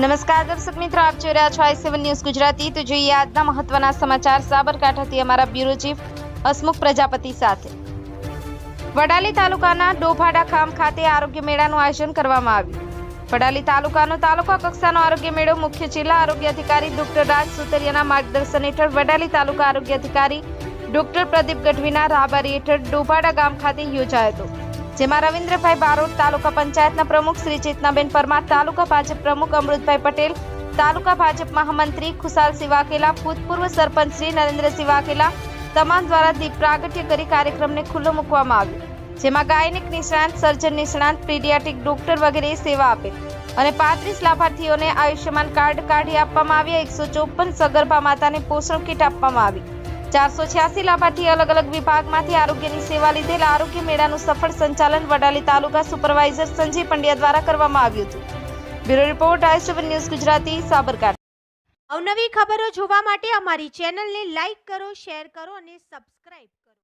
નમસ્કાર દર્શક મિત્રો, આપ જોઈ રહ્યા છો આઈ સેવન ન્યૂઝ ગુજરાતી. તો જોઈએ આજના મહત્વના સમાચાર. સાબરકાંઠાથી અમારા બ્યુરો ચીફ હસમુખ પ્રજાપતિ સાથે. વડાલી તાલુકાના ડોભાડા ખામ ખાતે આરોગ્ય મેળાનું આયોજન કરવામાં આવ્યું. વડાલી તાલુકાનો તાલુકા કક્ષાનો આરોગ્ય મેળો મુખ્ય જિલ્લા આરોગ્ય અધિકારી ડોક્ટર રાજ સુતરિયાના માર્ગદર્શન હેઠળ વડાલી તાલુકા આરોગ્ય અધિકારી ડોક્ટર પ્રદીપ ગઢવીના રાહબારી હેઠળ ડોભાડા ગામ ખાતે યોજાયો હતો. જેમાં રવિન્દ્રભાઈ બારોટ તાલુકા પંચાયતના પ્રમુખ, શ્રી ચેતનાબેન પરમાર તાલુકા ભાજપ પ્રમુખ, અમૃતભાઈ પટેલ તાલુકા ભાજપ મહામંત્રી, ખુશાલ સિવાકેલા ભૂતપૂર્વ સરપંચ શ્રી નરેન્દ્ર સિવાકેલા તમામ દ્વારા દીપ પ્રાગટ્ય કરી કાર્યક્રમને ખુલ્લો મૂકવામાં આવ્યો, જેમાં ગાયનિક નિષ્ણાંત, સર્જન નિષ્ણાંત, પીડિયાટિક ડોક્ટર વગેરે સેવા આપે અને પાંત્રીસ લાભાર્થીઓને આયુષ્યમાન કાર્ડ કાઢી આપવામાં આવ્યા, એકસો ચોપન સગર્ભા માતાને પોષણ કીટ આપવામાં આવી. ચારસો છ્યાસી લાભાર્થી અલગ અલગ વિભાગમાંથી આરોગ્યની સેવા લીધેલા આરોગ્ય મેળાનું સફળ સંચાલન વડાલી તાલુકા સુપરવાઇઝર સંજય પંડ્યા દ્વારા કરવામાં આવ્યું હતું. Bureau report I news Gujarati, Sabarkantha. અવનવી ખબરો જોવા માટે અમારી ચેનલને લાઇક કરો, શેર કરો અને સબસ્ક્રાઇબ